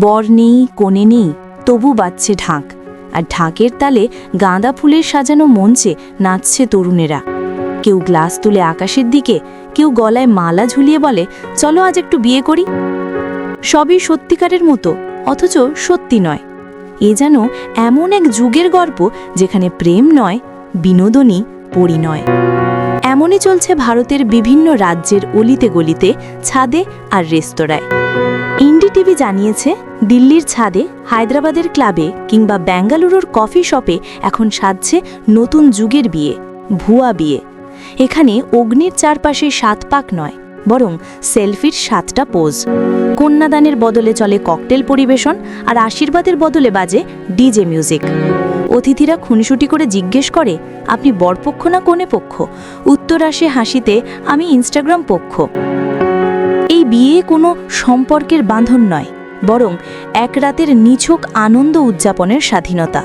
বর নেই কোণে নেই, তবু বাজছে ঢাক। আর ঢাকের তালে গাঁদা ফুলের সাজানো মঞ্চে নাচছে তরুণেরা। কেউ গ্লাস তুলে আকাশের দিকে, কেউ গলায় মালা ঝুলিয়ে বলে, চলো আজ একটু বিয়ে করি। সবই সত্যিকারের মতো, অথচ সত্যি নয়। এ যেন এমন এক যুগের গল্প, যেখানে প্রেম নয় বিনোদনী পরিণয়। এমনই চলছে ভারতের বিভিন্ন রাজ্যের অলিতে গলিতে, ছাদে আর রেস্তোরাঁয়। ইন্ডি টিভি জানিয়েছে, দিল্লির ছাদে, হায়দ্রাবাদের ক্লাবে কিংবা বেঙ্গালুরুর কফি শপে এখন সাজছে নতুন যুগের বিয়ে, ভুয়া বিয়ে। এখানে অগ্নির চারপাশে সাত পাক নয়, বরং সেলফির সাতটা পোজ। কন্যাদানের বদলে চলে ককটেল পরিবেশন আর আশীর্বাদের বদলে বাজে ডিজে মিউজিক। অতিথিরা খুনসুটি করে জিজ্ঞেস করে, আপনি বরপক্ষ না কোনে পক্ষ? উত্তর আসে হাসিতে, আমি ইনস্টাগ্রাম পক্ষ। এই বিয়ে কোনো সম্পর্কের বাঁধন নয়, বরং এক রাতের নিছক আনন্দ উদযাপনের স্বাধীনতা।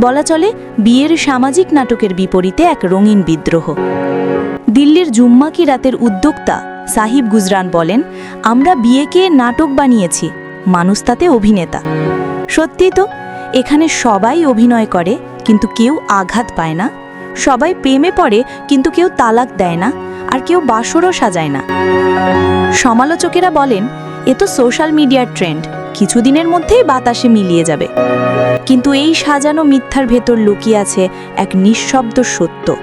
বলা চলে, বিয়ের সামাজিক নাটকের বিপরীতে এক রঙিন বিদ্রোহ। দিল্লির জুম্মাকি রাতের উদ্যোক্তা সাহিব গুজরান বলেন, আমরা বিয়েকে নাটক বানিয়েছি, মানুষ তাতে অভিনেতা। সত্যি তো এখানে সবাই অভিনয় করে, কিন্তু কেউ আঘাত পায় না। সবাই প্রেমে পড়ে, কিন্তু কেউ তালাক দেয় না, আর কেউ বাসরও সাজায় না। সমালোচকেরা বলেন, এ তো সোশ্যাল মিডিয়ার ট্রেন্ড, কিছুদিনের মধ্যেই বাতাসে মিলিয়ে যাবে। কিন্তু এই সাজানো মিথ্যার ভেতর লুকিয়ে আছে এক নিঃশব্দ সত্য।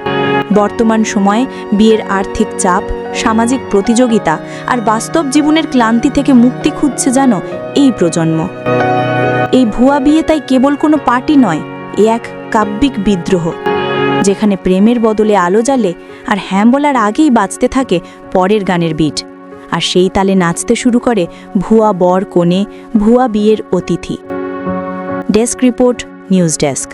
বর্তমান সময়ে বিয়ের আর্থিক চাপ, সামাজিক প্রতিযোগিতা আর বাস্তব জীবনের ক্লান্তি থেকে মুক্তি খুঁজছে যেন এই প্রজন্ম। এই ভুয়া বিয়ে তাই কেবল কোনো পার্টি নয়, এ এক কাব্যিক বিদ্রোহ, যেখানে প্রেমের বদলে আলো জ্বালে আর হ্যাঁ বলার আগেই বাঁচতে থাকে পরের গানের বিট আর সেই তালে নাচতে শুরু করে ভুয়া বর কোণে ভুয়া বিয়ের অতিথি। Desk report news desk